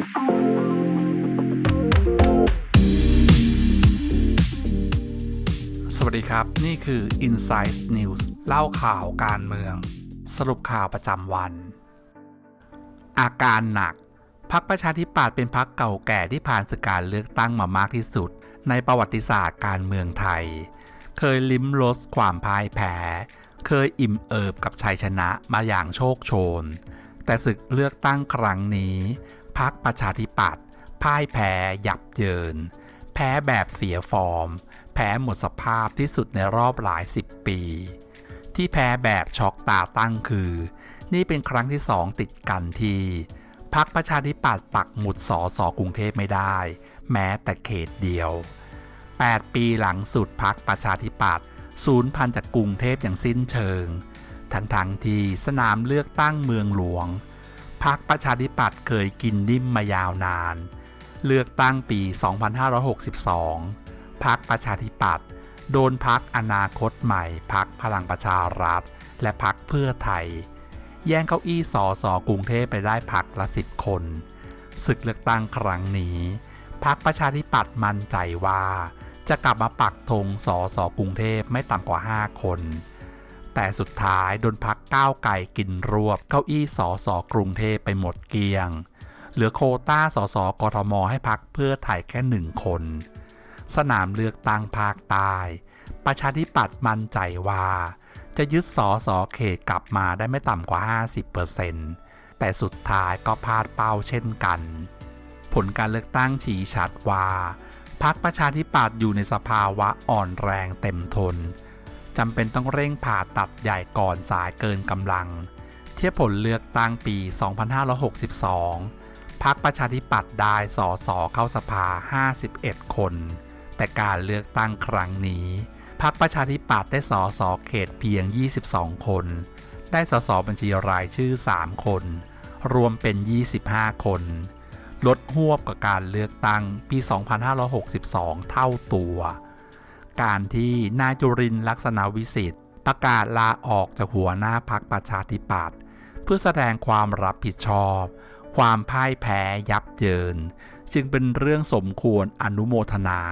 สวัสดีครับ นี่คือ Inside News เล่าข่าวการเมือง สรุปข่าวประจำวัน อาการหนักพักประชาธิปัตย์เป็นพักเก่าแก่ที่ผ่านศึกการเลือกตั้งมามากที่สุด ในประวัติศาสตร์การเมืองไทย เคยลิ้มรสความพ่ายแพ้ เคยอิ่มเอิบกับชัยชนะมาอย่างโชคโชน แต่ศึกเลือกตั้งครั้งนี้ พักประชาธิปัตย์พ่ายแพ้ยับเยิน แพ้แบบเสียฟอร์ม แพ้หมดสภาพที่สุดในรอบหลายสิบปี ที่แพ้แบบช็อกตาตั้งคือ นี่เป็นครั้งที่สองติดกันที่พักประชาธิปัตย์ปักหมุดสอสอกรุงเทพไม่ได้ แม้แต่เขตเดียว 8 ปีหลังสุดพักประชาธิปัตย์ศูนย์พันจากกรุงเทพอย่างสิ้นเชิง ทั้งๆทที่สนามเลือกตั้งเมืองหลวง พักประชาธิปัตย์เคยกินนิ่มมายาวนาน เลือกตั้งปี 2562พักประชาธิปัตย์โดนพักอนาคตใหม่พักพลังประชารัฐ และพักเพื่อไทย แย่งเก้าอี้สอสอกรุงเทพไปได้พักละสิบคนศึกเลือกตั้งครั้งนี้พักประชาธิปัตย์มั่นใจว่า จะกลับมาปักธงสอสอกรุงเทพไม่ต่ำกว่า 5 คน แต่สุดท้ายโดนพัก ก้าวไก่กินรวบ เก้าอี้สอสอกรุงเทพไปหมดเกลี้ยง เหลือโคต้าสอสอกทมให้พักเพื่อไทยแค่หนึ่งคน สนามเลือกตั้งภาคใต้ประชาธิปัตย์มั่นใจว่า จะยึดสอสอเขตกลับมาได้ไม่ต่ำกว่า 50%แต่สุดท้ายก็พลาดเป้าเช่นกัน ผลการเลือกตั้งชี้ชัดว่าพักประชาธิปัตย์อยู่ในสภาวะอ่อนแรงเต็มทน จำเป็นต้องเร่งผ่าตัดใหญ่ก่อนสายเกินกำลัง เทียบผลเลือกตั้งปี 2562 พักประชาธิปัตย์ได้สอสอเข้าสภา 51 คน แต่การเลือกตั้งครั้งนี้ พักประชาธิปัตย์ได้สอสอเขตเพียง 22 คน ได้สสบัญชีรายชื่อ 3 คน รวมเป็น 25 คน ลดหวบกับการเลือกตั้งปี 2562 เท่าตัว การที่นายจุรินลักษณะวิสิทธิ์ประกาศลาออกจากหัวหน้าพักประชาธิปัตย์เพื่อแสดงความรับผิดชอบ ความพ่ายแพ้ยับเยิน จึงเป็นเรื่องสมควรอนุโมทนา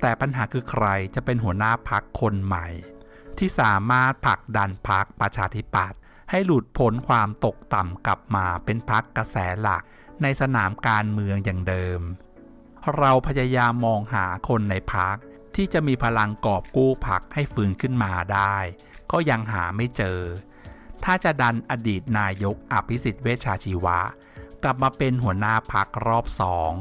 แต่ปัญหาคือใครจะเป็นหัวหน้าพักคนใหม่ ที่สามารถผลักดันพักประชาธิปัตย์ให้หลุดพ้นความตกต่ำกลับมาเป็นพักกระแสหลักในสนามการเมืองอย่างเดิม เราพยายามมองหาคนในพัก ที่จะมีพลังกอบกู้พักให้ฟื้นขึ้นมาได้ ก็ยังหาไม่เจอ ถ้าจะดันอดีตนายกอภิสิทธิ์เวชชาชีวะ กลับมาเป็นหัวหน้าพักรอบสอง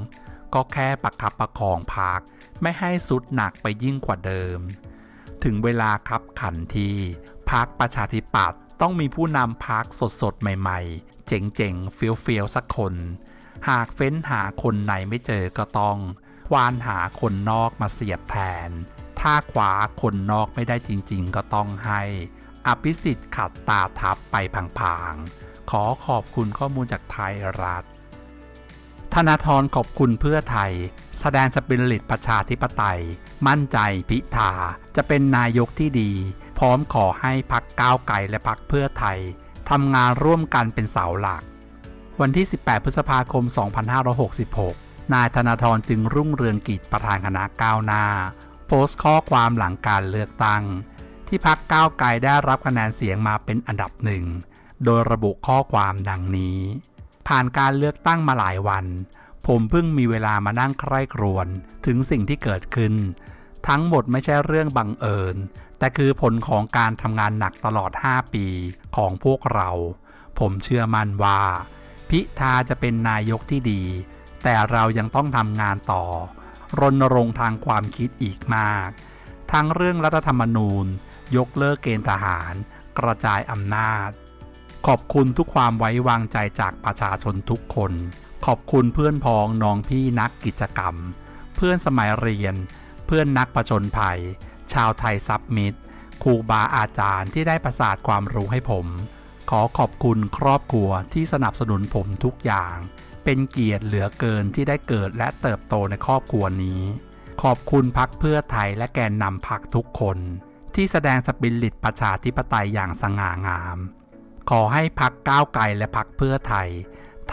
ก็แค่ประคับประคองพักไม่ให้สุดหนักไปยิ่งกว่าเดิม ถึงเวลาครับขันทีพักประชาธิปัตย์ต้องมีผู้นำพักสดๆ ใหม่ๆ เจ๋งๆเฟี้ยวๆสักคน หากเฟ้นหาคนไหนไม่เจอก็ต้อง ควานหาคนนอกมาเสียบแทน ถ้าขวาคนนอกไม่ได้จริงๆ ก็ต้องให้ อภิสิทธิ์ขัดตาทับไปพางๆ ขอขอบคุณข้อมูลจากไทยรัฐ ธนาธรขอบคุณเพื่อไทย แสดงสปิริตประชาธิปไตย มั่นใจพิธาจะเป็นนายกที่ดี พร้อมขอให้พักก้าวไกลและพักเพื่อไทยทำงานร่วมกันเป็นเสาหลัก วันที่ 18 พฤษภาคม 2566 นายธนาธรจึงรุ่งเรืองกิจประธานคณะก้าวหน้า โพสต์ข้อความหลังการเลือกตั้ง ที่พักก้าวไกลได้รับคะแนนเสียงมาเป็นอันดับหนึ่ง โดยระบุข้อความดังนี้ ผ่านการเลือกตั้งมาหลายวัน ผมเพิ่งมีเวลามานั่งใคร่ครวญถึงสิ่งที่เกิดขึ้น ทั้งหมดไม่ใช่เรื่องบังเอิญ แต่คือผลของการทำงานหนักตลอด 5 ปีของพวกเรา ผมเชื่อมั่นว่า พิธาจะเป็นนายกที่ดี แต่เรายังต้องทำงานต่อ รณรงค์ทางความคิดอีกมาก ทั้งเรื่องรัฐธรรมนูญ ยกเลิกเกณฑ์ทหาร กระจายอำนาจ ขอบคุณทุกความไว้วางใจจากประชาชนทุกคน ขอบคุณเพื่อนพ้องน้องพี่นักกิจกรรม เพื่อนสมัยเรียน เพื่อนนักประจนภัย ชาวไทยซับมิตรครูบาอาจารย์ที่ได้ประสาทความรู้ให้ผม ขอขอบคุณครอบครัวที่สนับสนุนผมทุกอย่าง เป็นเกียรติเหลือเกินที่ได้เกิดและเติบโตในครอบครัวนี้ ขอบคุณพักเพื่อไทยและแกนนำพักทุกคน ที่แสดงสปิริตประชาธิปไตยอย่างสง่างาม ขอให้พักก้าวไกลและพักเพื่อไทย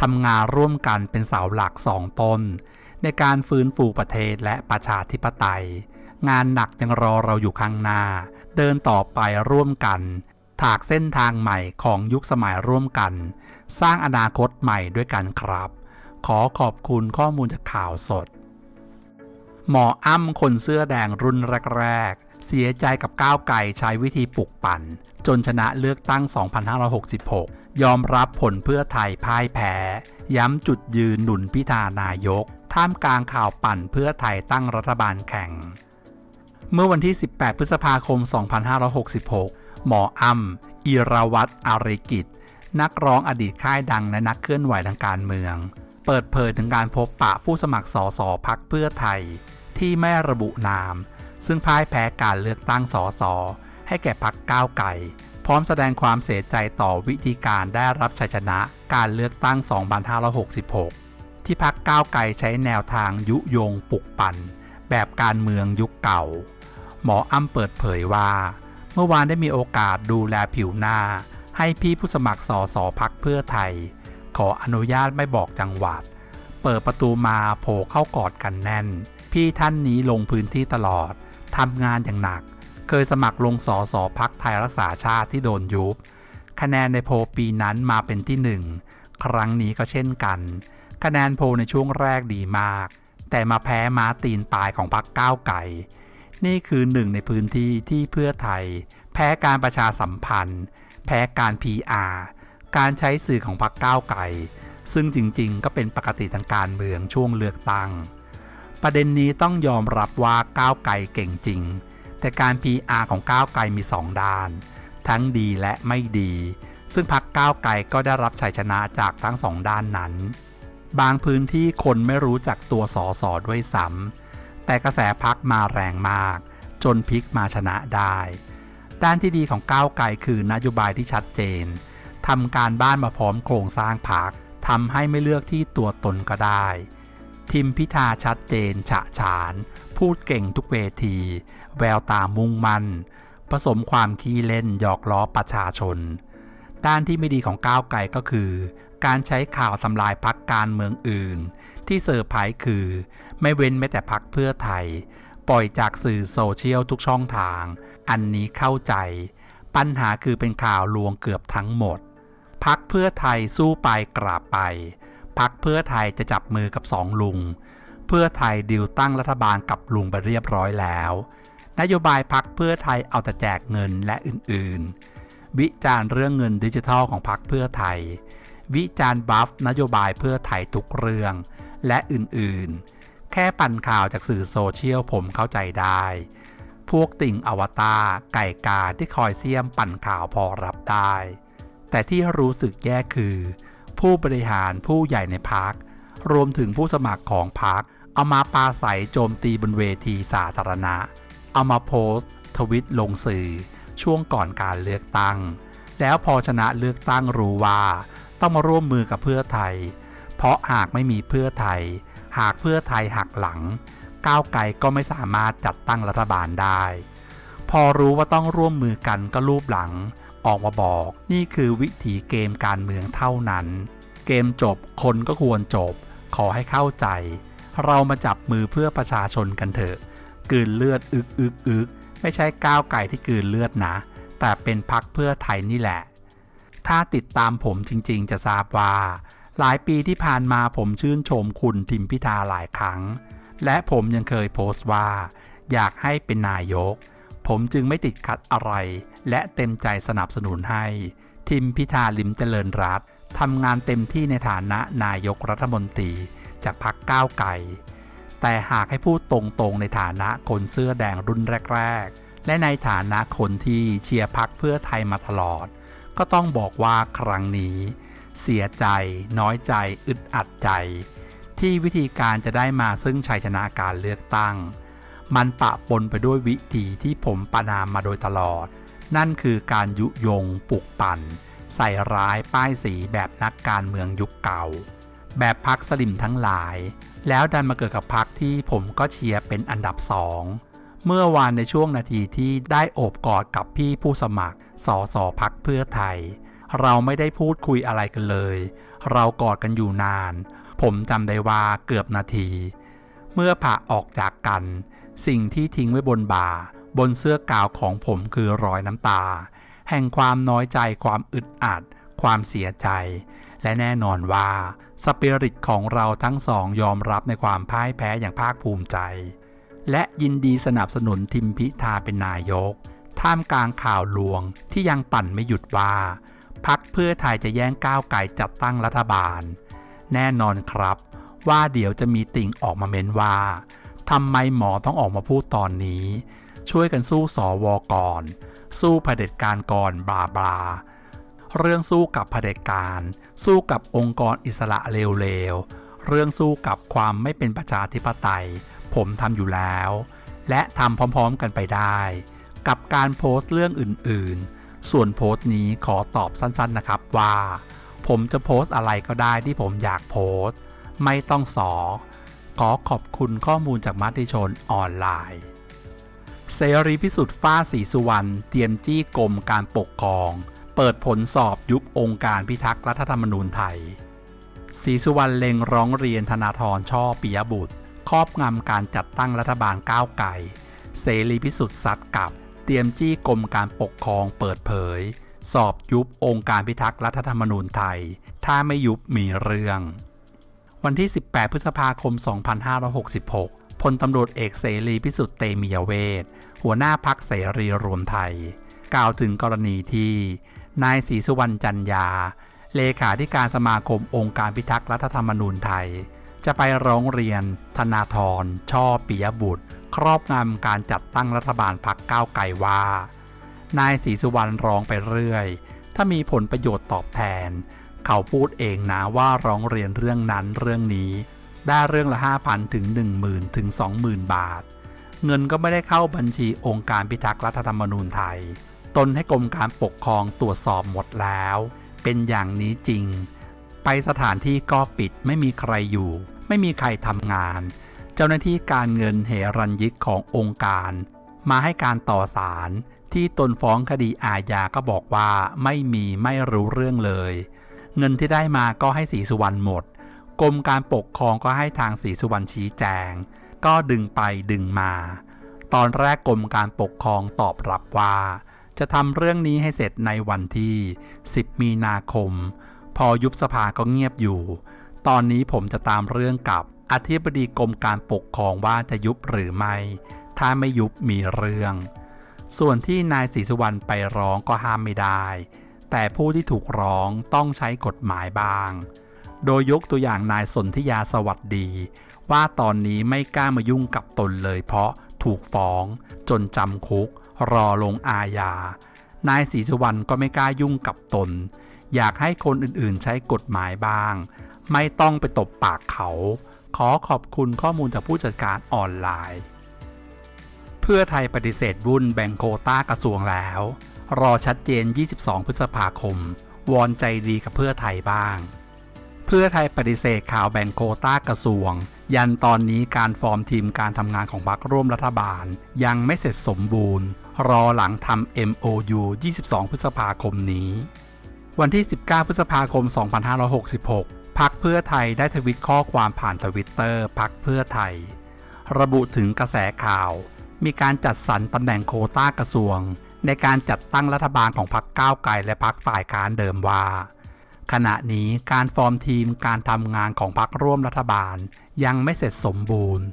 ทำงานร่วมกันเป็นเสาหลักสองต้น ในการฟื้นฟูประเทศและประชาธิปไตย งานหนักยังรอเราอยู่ข้างหน้า เดินต่อไปร่วมกัน ถากเส้นทางใหม่ของยุคสมัยร่วมกัน สร้างอนาคตใหม่ด้วยกันครับ ขอขอบคุณข้อมูลจากข่าวสด หมออ้ำคนเสื้อแดงรุ่นแรกๆ เสียใจกับก้าวไก่ใช้วิธีปลุกปั่น จนชนะเลือกตั้ง 2566 ยอมรับผลเพื่อไทยพ่ายแพ้ ย้ำจุดยืนหนุนพิธานายก ท่ามกลางข่าวปั่นเพื่อไทยตั้งรัฐบาลแข่ง เมื่อวันที่ 18 พฤษภาคม 2566 หมออ้ำอิราวัตรอาริกิจนักร้องอดีตค่ายดังและนักเคลื่อนไหวทางการเมือง เปิดเผยถึงการพบปะผู้สมัครสอสอพักเพื่อไทย ที่ไม่ระบุนาม ซึ่งพ่ายแพ้การเลือกตั้งสอสอให้แก่พักก้าวไก่ พร้อมแสดงความเสียใจต่อวิธีการได้รับชัยชนะการเลือกตั้ง 2566 ที่พักก้าวไก่ใช้แนวทางยุยงปลุกปั่น แบบการเมืองยุคเก่า หมออ้ำเปิดเผยว่า เมื่อวานได้มีโอกาสดูแลผิวหน้า ให้พี่ผู้สมัครสอสอพักเพื่อไทย ขออนุญาตไม่บอกจังหวัด เปิดประตูมาโผล่เข้ากอดกันแน่น พี่ท่านนี้ลงพื้นที่ตลอดทำงานอย่างหนัก เคยสมัครลงสอสอพักไทยรักษาชาติที่โดนยุบ คะแนนในโพปีนั้นมาเป็นที่หนึ่งครั้งนี้ก็เช่นกัน คะแนนโพในช่วงแรกดีมาก แต่มาแพ้ม้าตีนปลายของพรรคก้าวไก่นี่คือหนึ่งในพื้นที่ที่เพื่อไทย แพ้การประชาสัมพันธ์ แพ้การ PR การใช้สื่อของพรรคก้าวไก่ซึ่งจริงๆ ก็เป็นปกติทางการเมืองช่วงเลือกตั้ง ประเด็นนี้ต้องยอมรับว่าก้าวไก่เก่งจริง แต่การ PR ของก้าวไก่มีสองด้าน ทั้งดีและไม่ดี ซึ่งพรรคก้าวไก่ก็ได้รับชัยชนะจากทั้งสองด้านนั้น บางพื้นที่คนไม่รู้จักตัวสอสอด้วยซ้ำแต่กระแสพักมาแรงมาก จนพลิกมาชนะได้ ด้านที่ดีของก้าวไกลคือนโยบายที่ชัดเจน ทำการบ้านมาพร้อมโครงสร้างพักทำให้ไม่เลือกที่ตัวตนก็ได้ ทิมพิธาชัดเจนฉะฉาน พูดเก่งทุกเวที แววตามุ่งมั่น ผสมความขี้เล่นหยอกล้อประชาชน ด้านที่ไม่ดีของก้าวไกลก็คือ การใช้ข่าวทำลายพักการเมืองอื่น ที่เซอร์ไพรส์คือ ไม่เว้นแม้แต่พักเพื่อไทย ปล่อยจากสื่อโซเชียลทุกช่องทาง อันนี้เข้าใจ ปัญหาคือเป็นข่าวลวงเกือบทั้งหมด พักเพื่อไทยสู้ไปกราบไป พักเพื่อไทยจะจับมือกับสองลุง เพื่อไทยดิวตั้งรัฐบาลกับลุงไปเรียบร้อยแล้ว นโยบายพักเพื่อไทยเอาแต่แจกเงินและอื่นๆ วิจารณ์เรื่องเงินดิจิทัลของพักเพื่อไทย วิจารณ์บัฟนโยบายเพื่อไทยทุกเรื่องและอื่นๆ แค่ปั่นข่าวจากสื่อโซเชียลผมเข้าใจได้ พวกติ่งอวตารไก่กาที่คอยเสียมปั่นข่าวพอรับได้ แต่ที่รู้สึกแย่คือ ผู้บริหารผู้ใหญ่ในพักรวมถึงผู้สมัครของพักเอามาปาใสโจมตีบนเวทีสาธารณะ เอามาโพสต์ ทวิตลงสื่อ ช่วงก่อนการเลือกตั้ง แล้วพอชนะเลือกตั้งรู้ว่า ต้องมาร่วมมือกับเพื่อไทย เพราะหากไม่มีเพื่อไทย หากเพื่อไทยหักหลัง ก้าวไกลก็ไม่สามารถจัดตั้งรัฐบาลได้ พอรู้ว่าต้องร่วมมือกันก็รูปหลัง ออกมาบอก นี่คือวิถีเกมการเมืองเท่านั้น เกมจบคนก็ควรจบ ขอให้เข้าใจ เรามาจับมือเพื่อประชาชนกันเถอะกืนเลือดอึกอึกอึกไม่ใช่ก้าวไก่ที่กืนเลือดนะ แต่เป็นพักเพื่อไทยนี่แหละ ถ้าติดตามผมจริงๆ จะทราบว่า หลายปีที่ผ่านมาผมชื่นชมคุณทิมพิธาหลายครั้ง และผมยังเคยโพสต์ว่า อยากให้เป็นนายก ผมจึงไม่ติดขัดอะไร และเต็มใจสนับสนุนให้ ทิมพิธาลิมเจริญรัตทำงานเต็มที่ในฐานะนายกรัฐมนตรีจากพักก้าวไก่แต่หากให้พูดตรงๆในฐานะคนเสื้อแดงรุ่นแรก ๆ และในฐานะคนที่เชียร์พักเพื่อไทยมาตลอด ก็ต้องบอกว่าครั้งนี้ เสียใจ น้อยใจ อึดอัดใจ ที่วิธีการจะได้มาซึ่งชัยชนะการเลือกตั้ง มันปะปนไปด้วยวิธีที่ผมประนามมาโดยตลอด นั่นคือการยุยงปลุกปั่น ใส่ร้ายป้ายสีแบบนักการเมืองยุคเก่า แบบพักสลิมทั้งหลาย แล้วดันมาเกิดกับพักที่ผมก็เชียร์เป็นอันดับสองเมื่อวานในช่วงนาทีที่ได้โอบกอดกับพี่ผู้สมัครสอสอพักเพื่อไทย เราไม่ได้พูดคุยอะไรกันเลย เรากอดกันอยู่นาน ผมจำได้ว่าเกือบนาที เมื่อผ่าออกจากกัน สิ่งที่ทิ้งไว้บนบ่า บนเสื้อกาวของผมคือรอยน้ำตา แห่งความน้อยใจความอึดอัด ความเสียใจ และแน่นอนว่าสปิริตของเราทั้งสองยอมรับในความพ่ายแพ้อย่างภาคภูมิใจ และยินดีสนับสนุนทิมพิธาเป็นนายก ท่ามกลางข่าวลวงที่ยังปั่นไม่หยุดว่า พักเพื่อไทยจะแย่งก้าวไก่จัดตั้งรัฐบาล แน่นอนครับ ว่าเดี๋ยวจะมีติ่งออกมาเม้นว่าทำไมหมอต้องออกมาพูดตอนนี้ ช่วยกันสู้สอวอก่อนสู้เผด็จการก่อนบลาบลาเรื่องสู้กับเผด็จการ สู้กับองค์กรอิสระเลวๆ เรื่องสู้กับความไม่เป็นประชาธิปไตย ผมทำอยู่แล้ว และทำพร้อมๆกันไปได้ กับการโพสต์เรื่องอื่นๆ ส่วนโพสต์นี้ขอตอบสั้นๆนะครับว่า ผมจะโพสต์อะไรก็ได้ที่ผมอยากโพสต์ ไม่ต้องสอขอขอบคุณข้อมูลจากมัติชนออนไลน์ เสรีพิสุทธิ์ฟ้าศรีสุวรรณเตรียมจี้กรมการปกครอง เปิดผลสอบยุบองค์การพิทักษ์รัฐธรรมนูญไทยศรีสุวรรณเล็งร้องเรียนธนาธรช่อปิยบุตร ครอบงำการจัดตั้งรัฐบาลก้าวไก่เสรีพิสุทธิ์ซัดกลับ เตรียมจี้กรมการปกครองเปิดเผย สอบยุบองค์การพิทักษ์รัฐธรรมนูญไทย ถ้าไม่ยุบมีเรื่อง วันที่ 18 พฤษภาคม 2566 พลตำรวจเอกเสรีพิสุทธิ์เตมียเวทหัวหน้าพักเสรีรวมไทย กล่าวถึงกรณีที่ นายศรีสุวรรณจันยา เลขาธิการสมาคมองค์การพิทักษ์รัฐธรรมนูญไทย จะไปร้องเรียน ธนาธรช่อปิยบุตร ครอบงำการจัดตั้งรัฐบาลพักก้าวไกลว่า นายศรีสุวรรณร้องไปเรื่อย ถ้ามีผลประโยชน์ตอบแทน เขาพูดเองนะว่าร้องเรียนเรื่องนั้นเรื่องนี้ ได้เรื่องละ 5,000 ถึง 10,000 ถึง 20,000 บาท เงินก็ไม่ได้เข้าบัญชีองค์การพิทักษ์รัฐธรรมนูญไทย ตนให้กรมการปกครองตรวจสอบหมดแล้ว เป็นอย่างนี้จริง ไปสถานที่ก็ปิดไม่มีใครอยู่ ไม่มีใครทำงาน เจ้าหน้าที่การเงินเหรัญยิกขององค์การ มาให้การต่อศาลที่ตนฟ้องคดีอาญาก็บอกว่าไม่มีไม่รู้เรื่องเลย เงินที่ได้มาก็ให้สีสุวรรณหมด กรมการปกครองก็ให้ทางสีสุวรรณชี้แจง ก็ดึงไปดึงมา ตอนแรกกรมการปกครองตอบรับว่า จะทำเรื่องนี้ให้เสร็จในวันที่ 10 มีนาคม พอยุบสภาก็เงียบอยู่ ตอนนี้ผมจะตามเรื่องกับอธิบดีกรมการปกครองว่าจะยุบหรือไม่ ถ้าไม่ยุบมีเรื่อง ส่วนที่นายศรีสุวรรณไปร้องก็ห้ามไม่ได้ แต่ผู้ที่ถูกร้องต้องใช้กฎหมายบาง โดยยกตัวอย่างนายสนธิยาสวัสดี ว่าตอนนี้ไม่กล้ามายุ่งกับตนเลยเพราะถูกฟ้อง จนจำคุก รอลงอาญานายศรีสุวรรณก็ไม่กล้ายุ่งกับตน อยากให้คนอื่นๆใช้กฎหมายบ้าง ไม่ต้องไปตบปากเขา ขอขอบคุณข้อมูลจากผู้จัดการออนไลน์ เพื่อไทยปฏิเสธวุ่นแบ่งโคต้ากระทรวงแล้ว รอชัดเจน 22 พฤษภาคม วอนใจดีกับเพื่อไทยบ้าง พื่อไทยปฏิเสธข่าวแบ่งโคต้ากระทรวง ยันตอนนี้การฟอร์มทีมการทำงานของพรรคร่วมรัฐบาล ยังไม่เสร็จสมบูรณ์ รอหลังทำ MOU 22 พฤษภาคมนี้ วันที่ 19 พฤษภาคม 2566พักเพื่อไทยได้ทวิตข้อความผ่านทวิตเตอร์พักเพื่อไทย ระบุถึงกระแสข่าว มีการจัดสรรตำแหน่งโคต้ากระทรวง ในการจัดตั้งรัฐบาลของพรรคก้าวไกลและพรรคฝ่ายค้านเดิมว่า ขณะนี้การฟอร์มทีมการทำงานของพรรคร่วมรัฐบาลยังไม่เสร็จสมบูรณ์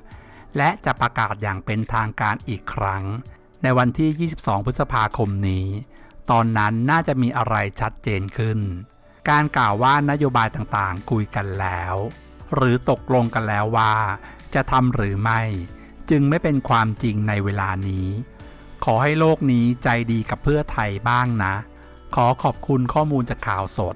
และจะประกาศอย่างเป็นทางการอีกครั้ง ในวันที่ 22 พฤษภาคมนี้ ตอนนั้นน่าจะมีอะไรชัดเจนขึ้น การกล่าวว่านโยบายต่างๆคุยกันแล้ว หรือตกลงกันแล้วว่า จะทำหรือไม่ จึงไม่เป็นความจริงในเวลานี้ ขอให้โลกนี้ใจดีกับเพื่อไทยบ้างนะ ขอขอบคุณข้อมูลจากข่าวสด